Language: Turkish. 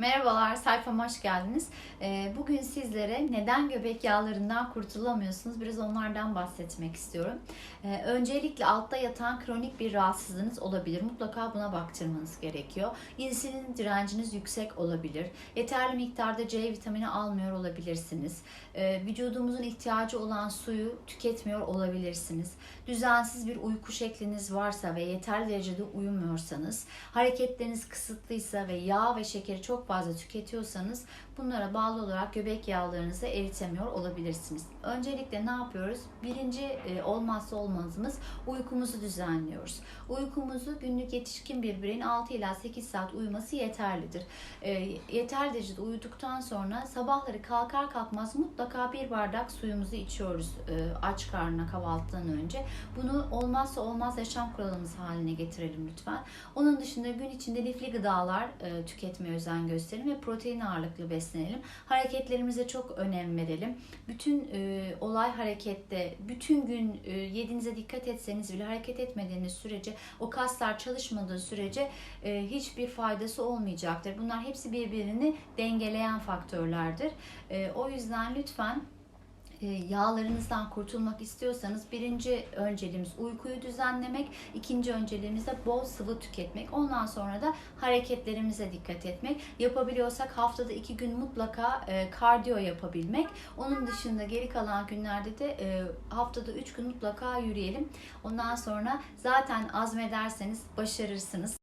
Merhabalar, sayfama hoş geldiniz. Ee, Bugün sizlere neden göbek yağlarından kurtulamıyorsunuz biraz onlardan bahsetmek istiyorum. Ee, Öncelikle altta yatan kronik bir rahatsızlığınız olabilir. Mutlaka buna baktırmanız gerekiyor. İnsülin direnciniz yüksek olabilir. Yeterli miktarda C vitamini almıyor olabilirsiniz. Ee, Vücudumuzun ihtiyacı olan suyu tüketmiyor olabilirsiniz. Düzensiz bir uyku şekliniz varsa ve yeterli derecede uyumuyorsanız, hareketleriniz kısıtlıysa ve yağ ve şekeri çok fazla tüketiyorsanız bunlara bağlı olarak göbek yağlarınızı eritemiyor olabilirsiniz. Öncelikle ne yapıyoruz? Birinci e, olmazsa olmazımız uykumuzu düzenliyoruz. Uykumuzu günlük yetişkin bir bireyin 6 ila 8 saat uyuması yeterlidir. E, yeterli derecede uyuduktan sonra sabahları kalkar kalkmaz mutlaka bir bardak suyumuzu içiyoruz e, aç karnına kahvaltıdan önce. Bunu olmazsa olmaz yaşam kuralımız haline getirelim lütfen. Onun dışında gün içinde lifli gıdalar e, tüketmeye özen gösterelim ve protein ağırlıklı beslenelim. Hareketlerimize çok önem verelim. Bütün e, olay harekette, bütün gün e, yediğinize dikkat etseniz bile hareket etmediğiniz sürece, o kaslar çalışmadığı sürece e, hiçbir faydası olmayacaktır. Bunlar hepsi birbirini dengeleyen faktörlerdir. E, o yüzden lütfen yağlarınızdan kurtulmak istiyorsanız birinci önceliğimiz uykuyu düzenlemek, ikinci önceliğimiz de bol sıvı tüketmek. Ondan sonra da hareketlerimize dikkat etmek. Yapabiliyorsak haftada iki gün mutlaka e, kardiyo yapabilmek. Onun dışında geri kalan günlerde de e, haftada üç gün mutlaka yürüyelim. Ondan sonra zaten azmederseniz başarırsınız.